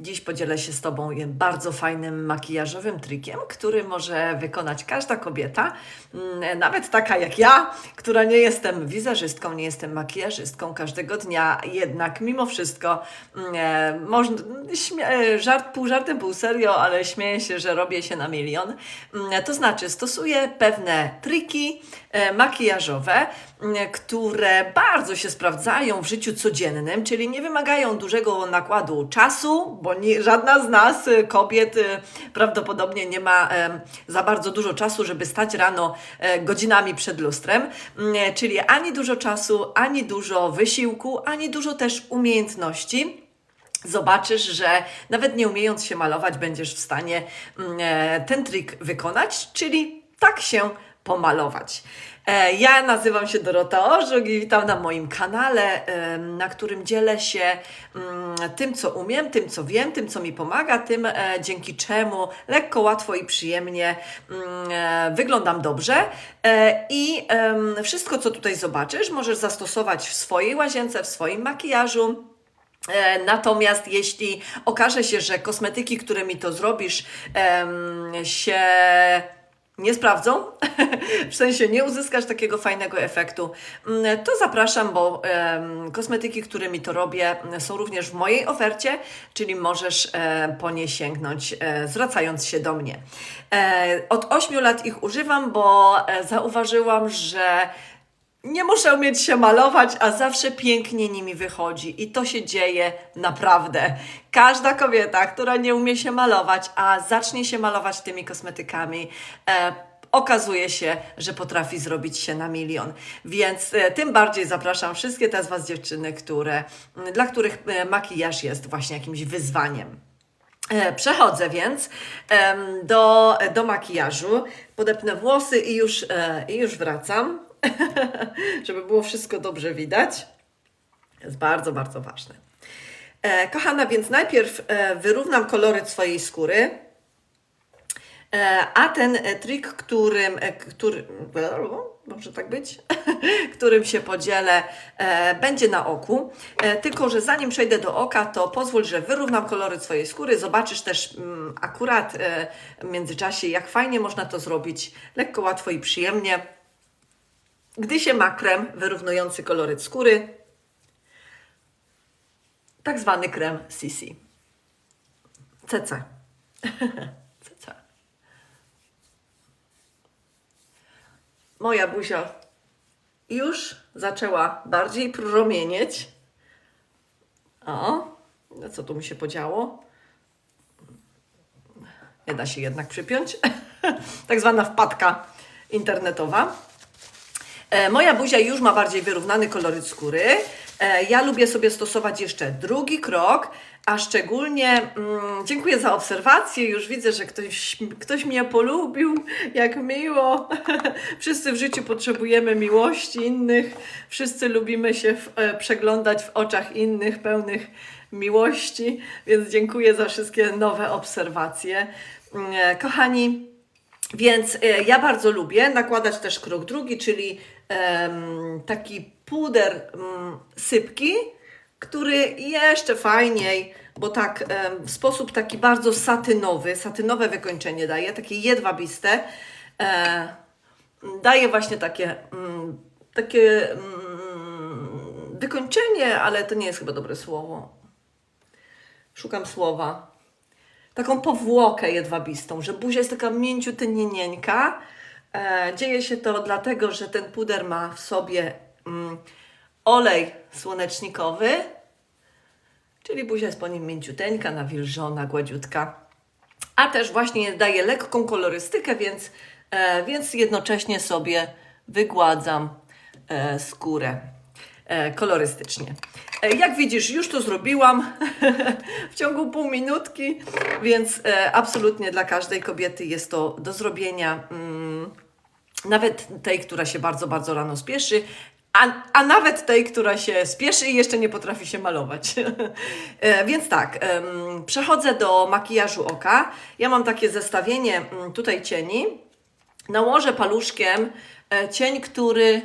Dziś podzielę się z Tobą bardzo fajnym makijażowym trikiem, który może wykonać każda kobieta, mm, nawet taka jak ja, która nie jestem wizerzystką, nie jestem makijażystką każdego dnia, jednak mimo wszystko mm, e, można, e, żart, pół żartem, pół serio, ale śmieję się, że robię się na milion. Mm, To znaczy stosuję pewne triki e, makijażowe, które bardzo się sprawdzają w życiu codziennym, czyli nie wymagają dużego nakładu czasu, bo nie, żadna z nas, y, kobiet, y, prawdopodobnie nie ma za bardzo dużo czasu, żeby stać rano e, godzinami przed lustrem, Mm, czyli ani dużo czasu, ani dużo wysiłku, ani dużo też umiejętności zobaczysz, że nawet nie umiejąc się malować, będziesz w stanie mm, e, ten trik wykonać, czyli tak się pomalować. E, Ja nazywam się Dorota Orzuk i witam na moim kanale, na którym dzielę się mm, tym, co umiem, tym, co wiem, tym, co mi pomaga, tym, e, dzięki czemu lekko, łatwo i przyjemnie mm, e, wyglądam dobrze. I wszystko, co tutaj zobaczysz, możesz zastosować w swojej łazience, w swoim makijażu. Natomiast jeśli okaże się, że kosmetyki, którymi to zrobisz, się nie sprawdzą, w sensie nie uzyskasz takiego fajnego efektu, mm, to zapraszam, bo kosmetyki, którymi to robię, są również w mojej ofercie, czyli możesz e, po nie sięgnąć, e, zwracając się do mnie. E, od 8 lat ich używam, bo e, zauważyłam, że nie muszę umieć się malować, a zawsze pięknie nimi wychodzi. I to się dzieje naprawdę. Każda kobieta, która nie umie się malować, a zacznie się malować tymi kosmetykami, e, okazuje się, że potrafi zrobić się na milion. Więc e, tym bardziej zapraszam wszystkie te z Was dziewczyny, które, dla których e, makijaż jest właśnie jakimś wyzwaniem. E, Przechodzę więc do, do makijażu, podepnę włosy i już, e, i już wracam, żeby było wszystko dobrze widać. Jest bardzo, bardzo ważne. E, kochana, więc najpierw e, wyrównam koloryt swojej skóry, e, a ten e, trik, którym, e, który, może tak być, którym się podzielę, e, będzie na oku. E, tylko, że zanim przejdę do oka, to pozwól, że wyrównam kolory swojej skóry. Zobaczysz też mm, akurat e, w międzyczasie, jak fajnie można to zrobić, lekko, łatwo i przyjemnie. Gdy się ma krem wyrównujący koloryt skóry, tak zwany krem CC. CC. CC. Moja buzia już zaczęła bardziej promienieć. O, no co tu mi się podziało? Nie da się jednak przypiąć. tak zwana wpadka internetowa. E, Moja buzia już ma bardziej wyrównany koloryt skóry. E, Ja lubię sobie stosować jeszcze drugi krok, a szczególnie mm, dziękuję za obserwację. Już widzę, że ktoś, ktoś mnie polubił, jak miło. Wszyscy w życiu potrzebujemy miłości innych. Wszyscy lubimy się w, e, przeglądać w oczach innych, pełnych miłości, więc dziękuję za wszystkie nowe obserwacje. Mm, Kochani, więc ja bardzo lubię nakładać też krok drugi, czyli taki puder mm, sypki, który jeszcze fajniej, bo tak w sposób taki bardzo satynowy, satynowe wykończenie daje, takie jedwabiste, e, daje właśnie takie, mm, takie mm, wykończenie, ale to nie jest chyba dobre słowo. Szukam słowa taką powłokę jedwabistą, że buzia jest taka mięciutynieńka. E, dzieje się to dlatego, że ten puder ma w sobie mm, olej słonecznikowy, czyli buzia jest po nim mięciuteńka, nawilżona, gładziutka, a też właśnie daje lekką kolorystykę, więc, e, więc jednocześnie sobie wygładzam e, skórę kolorystycznie. Jak widzisz, już to zrobiłam w ciągu pół minutki, więc absolutnie dla każdej kobiety jest to do zrobienia. Nawet tej, która się bardzo, bardzo rano spieszy, a, a nawet tej, która się spieszy i jeszcze nie potrafi się malować. E, Więc tak, przechodzę do makijażu oka. Ja mam takie zestawienie mm, tutaj cieni. Nałożę paluszkiem e, cień, który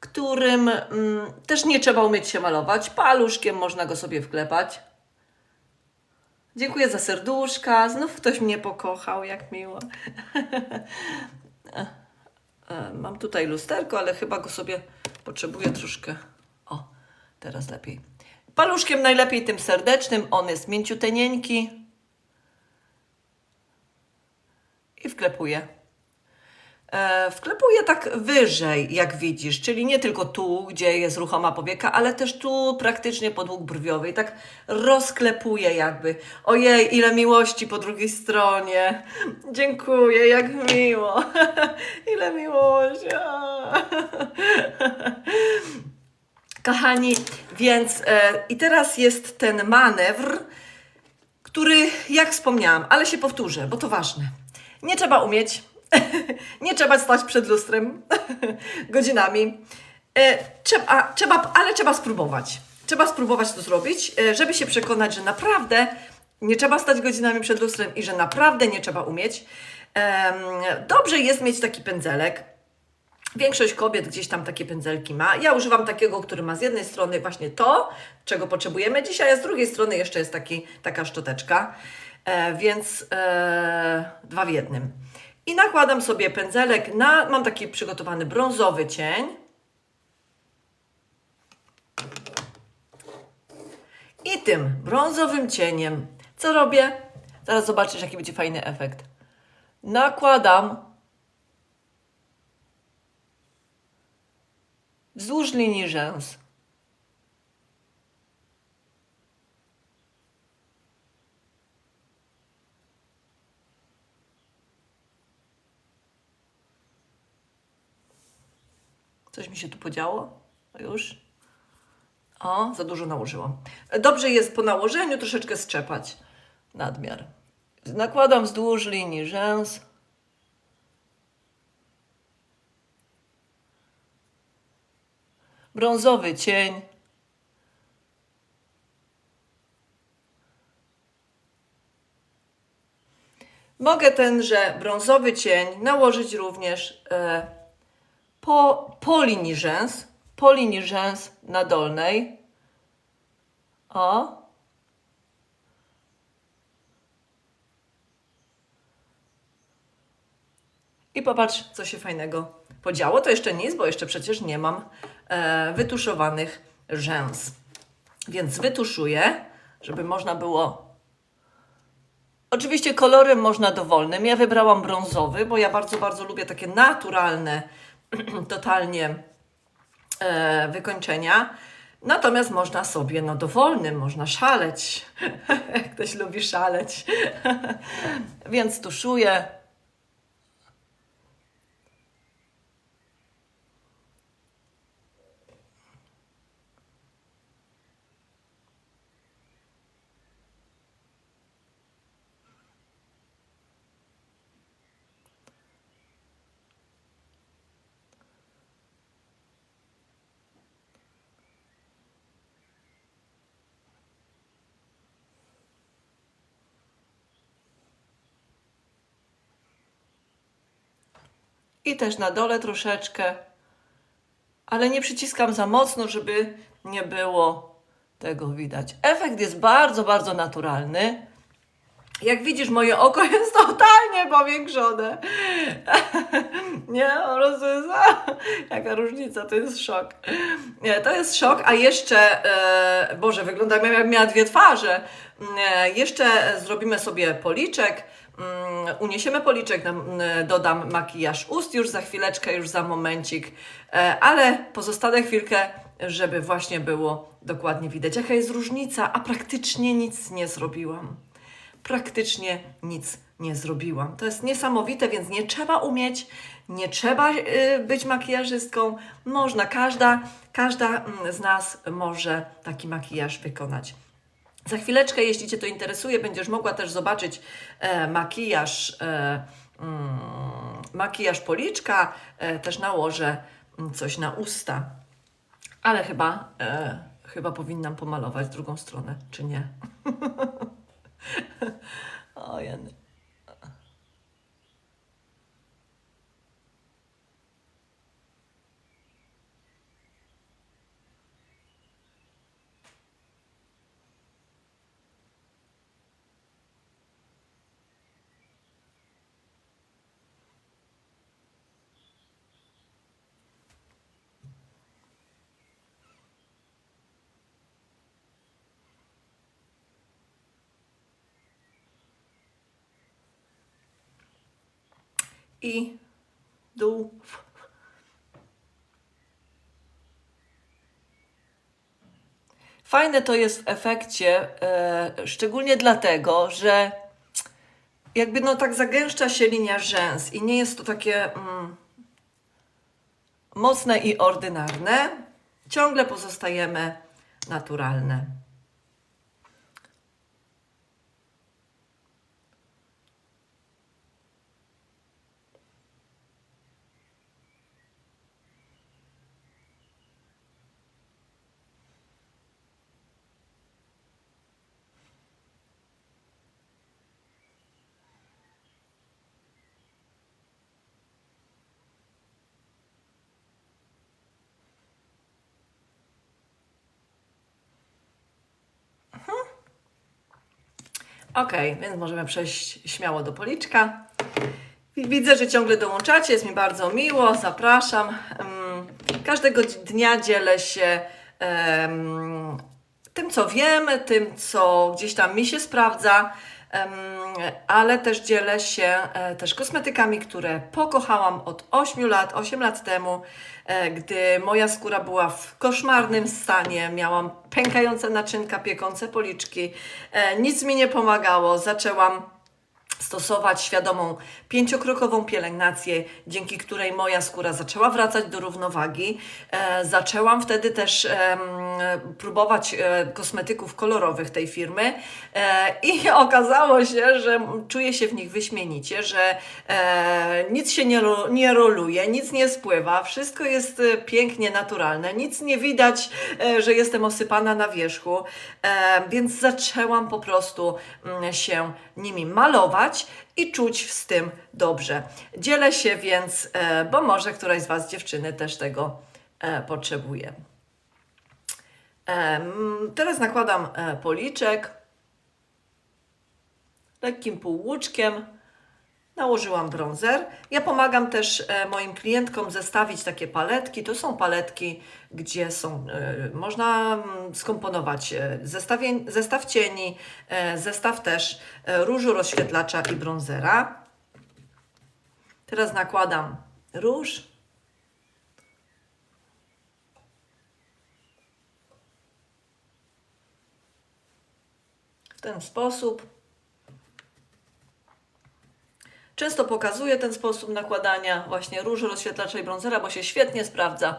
którym mm, też nie trzeba umieć się malować. Paluszkiem można go sobie wklepać. Dziękuję za serduszka. Znów ktoś mnie pokochał, jak miło. E, Mam tutaj lusterko, ale chyba go sobie potrzebuję troszkę. O, teraz lepiej. Paluszkiem najlepiej tym serdecznym. On jest mięciutenieńki. I wklepuję. E, Wklepuję tak wyżej, jak widzisz, czyli nie tylko tu, gdzie jest ruchoma powieka, ale też tu praktycznie podłóg brwiowy. I tak rozklepuję jakby. Ojej, ile miłości po drugiej stronie. Dziękuję, jak miło. ile miłości. Kochani, więc e, i teraz jest ten manewr, który, jak wspomniałam, ale się powtórzę, bo to ważne. Nie trzeba umieć, nie trzeba stać przed lustrem godzinami, e, trzeba, trzeba, ale trzeba spróbować. Trzeba spróbować to zrobić, e, żeby się przekonać, że naprawdę nie trzeba stać godzinami przed lustrem i że naprawdę nie trzeba umieć. Dobrze jest mieć taki pędzelek, Większość kobiet gdzieś tam takie pędzelki ma. Ja używam takiego, który ma z jednej strony właśnie to, czego potrzebujemy dzisiaj, a z drugiej strony jeszcze jest taki, taka szczoteczka, e, więc e, dwa w jednym. I nakładam sobie pędzelek na, mam taki przygotowany brązowy cień. I tym brązowym cieniem, co robię? Zaraz zobaczysz, jaki będzie fajny efekt. Nakładam wzdłuż linii rzęs. Coś mi się tu podziało? Już? O, za dużo nałożyłam. Dobrze jest po nałożeniu troszeczkę strzepać nadmiar. Nakładam wzdłuż linii rzęs. brązowy cień. Mogę tenże brązowy cień nałożyć również e, po, po linii rzęs, po linii rzęs na dolnej. O. I popatrz, co się fajnego podziało. To jeszcze nic, bo jeszcze przecież nie mam e, wytuszowanych rzęs. Więc wytuszuję, żeby można było. Oczywiście kolorem można dowolnym. Ja wybrałam brązowy, bo ja bardzo, bardzo lubię takie naturalne, totalnie e, wykończenia. Natomiast można sobie, no dowolnym, można szaleć. Ktoś lubi szaleć. Więc tuszuję. I też na dole troszeczkę, ale nie przyciskam za mocno, żeby nie było tego widać. Efekt jest bardzo, bardzo naturalny. Jak widzisz, moje oko jest totalnie powiększone. Nie, po jest, jaka różnica, to jest szok. Nie, to jest szok, a jeszcze, e, Boże, wygląda jakbym miała dwie twarze. E, jeszcze zrobimy sobie policzek. Mm, uniesiemy policzek, nam- m, dodam makijaż ust już za chwileczkę, już za momencik, e, ale pozostanę chwilkę, żeby właśnie było dokładnie widać, jaka jest różnica, a praktycznie nic nie zrobiłam. Praktycznie nic nie zrobiłam. To jest niesamowite, więc nie trzeba umieć, nie trzeba y, być makijażystką. Można, każda, każda mm, z nas może taki makijaż wykonać. Za chwileczkę, jeśli Cię to interesuje, będziesz mogła też zobaczyć e, makijaż, e, mm, makijaż policzka. E, też nałożę mm, coś na usta. Ale chyba, e, chyba powinnam pomalować drugą stronę, czy nie? o. i dół. Fajne to jest w efekcie, e, szczególnie dlatego, że jakby no tak zagęszcza się linia rzęs i nie jest to takie mm, mocne i ordynarne. Ciągle pozostajemy naturalne. Ok, więc możemy przejść śmiało do policzka. Widzę, że ciągle dołączacie, jest mi bardzo miło, zapraszam. Em, Każdego dnia dzielę się tym, co wiem, tym, co gdzieś tam mi się sprawdza, ale też dzielę się e, też kosmetykami, które pokochałam od 8 lat, 8 lat temu, e, gdy moja skóra była w koszmarnym stanie, miałam pękające naczynka, piekące policzki, e, nic mi nie pomagało, zaczęłam stosować świadomą pięciokrokową pielęgnację, dzięki której moja skóra zaczęła wracać do równowagi. Zaczęłam wtedy też próbować e, kosmetyków kolorowych tej firmy e, i okazało się, że czuję się w nich wyśmienicie, że e, nic się nie, nie roluje, nic nie spływa, wszystko jest e, pięknie naturalne, nic nie widać, e, że jestem osypana na wierzchu, e, więc zaczęłam po prostu mm, się nimi malować i czuć z tym dobrze. Dzielę się więc, e, bo może któraś z Was dziewczyny też tego e, potrzebuje. Teraz nakładam e, policzek lekkim półłuczkiem. Nałożyłam bronzer. Ja pomagam też e, moim klientkom zestawić takie paletki. To są paletki, gdzie są, e, można mm, skomponować zestaw cieni, zestaw też różu, rozświetlacza i bronzera. Teraz nakładam róż. W ten sposób. Często pokazuję ten sposób nakładania właśnie różu, rozświetlacza i bronzera, bo się świetnie sprawdza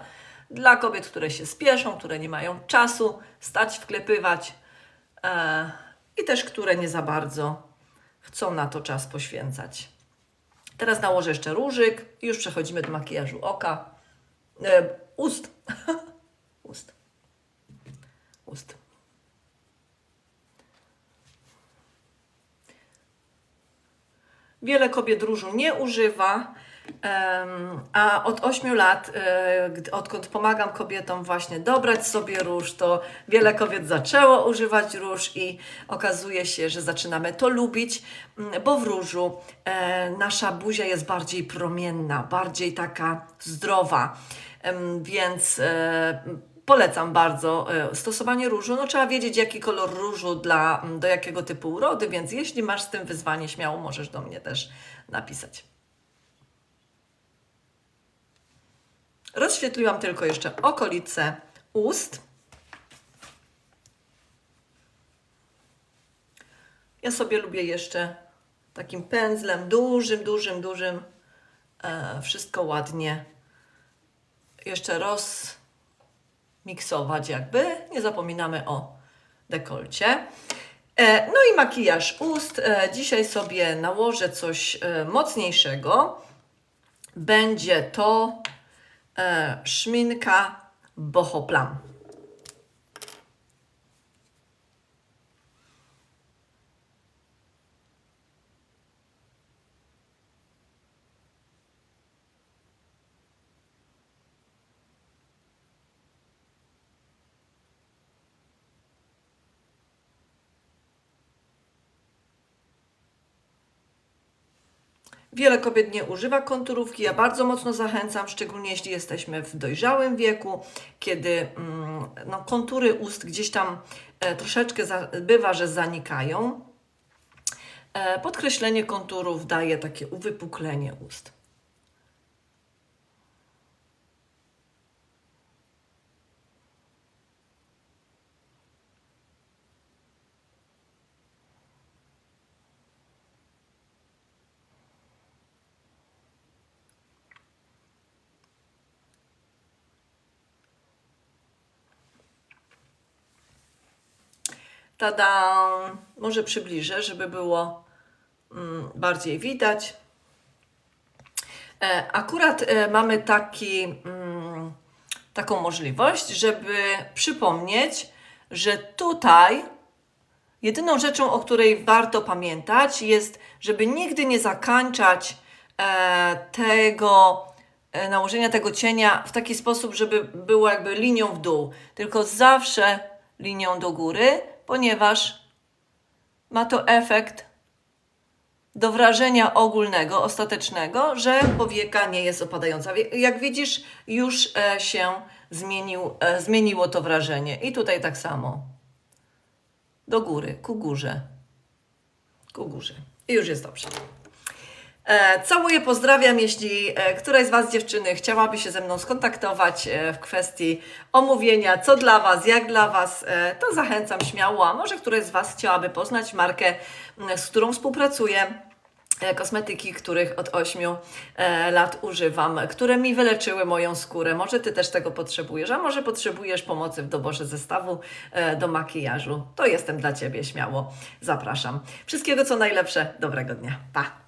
dla kobiet, które się spieszą, które nie mają czasu stać, wklepywać e, i też które nie za bardzo chcą na to czas poświęcać. Teraz nałożę jeszcze różyk i już przechodzimy do makijażu oka, e, ust. ust. Ust. Wiele kobiet różu nie używa, a od 8 lat, e, odkąd pomagam kobietom właśnie dobrać sobie róż, to wiele kobiet zaczęło używać róż i okazuje się, że zaczynamy to lubić, bo w różu e, nasza buzia jest bardziej promienna, bardziej taka zdrowa, więc e, Polecam bardzo e, stosowanie różu. No, trzeba wiedzieć, jaki kolor różu dla, do jakiego typu urody, więc jeśli masz z tym wyzwanie, śmiało możesz do mnie też napisać. Rozświetliłam tylko jeszcze okolice ust. Ja sobie lubię jeszcze takim pędzlem, dużym, dużym, dużym, e, wszystko ładnie jeszcze roz miksować jakby. Nie zapominamy o dekolcie. E, No i makijaż ust. E, Dzisiaj sobie nałożę coś e, mocniejszego. Będzie to szminka Boho Plum. Wiele kobiet nie używa konturówki. Ja bardzo mocno zachęcam, szczególnie jeśli jesteśmy w dojrzałym wieku, kiedy mm, no, kontury ust gdzieś tam e, troszeczkę za, bywa, że zanikają. E, podkreślenie konturów daje takie uwypuklenie ust. Tada! Może przybliżę, żeby było mm, bardziej widać. E, Akurat e, mamy taki, mm, taką możliwość, żeby przypomnieć, że tutaj jedyną rzeczą, o której warto pamiętać, jest, żeby nigdy nie zakończać e, tego nałożenia tego cienia w taki sposób, żeby było jakby linią w dół, tylko zawsze linią do góry, ponieważ ma to efekt do wrażenia ogólnego, ostatecznego, że powieka nie jest opadająca. Jak widzisz, już e, się zmienił, e, zmieniło to wrażenie. I tutaj tak samo. Do góry, ku górze. Ku górze. I już jest dobrze. E, Całuję, pozdrawiam. Jeśli e, któraś z Was, dziewczyny, chciałaby się ze mną skontaktować e, w kwestii omówienia, co dla Was, jak dla Was, to zachęcam śmiało. A może któraś z Was chciałaby poznać markę, z którą współpracuję, kosmetyki, których od 8 e, lat używam, które mi wyleczyły moją skórę. Może Ty też tego potrzebujesz, a może potrzebujesz pomocy w doborze zestawu do makijażu. To jestem dla Ciebie, śmiało zapraszam. Wszystkiego co najlepsze, dobrego dnia. Pa!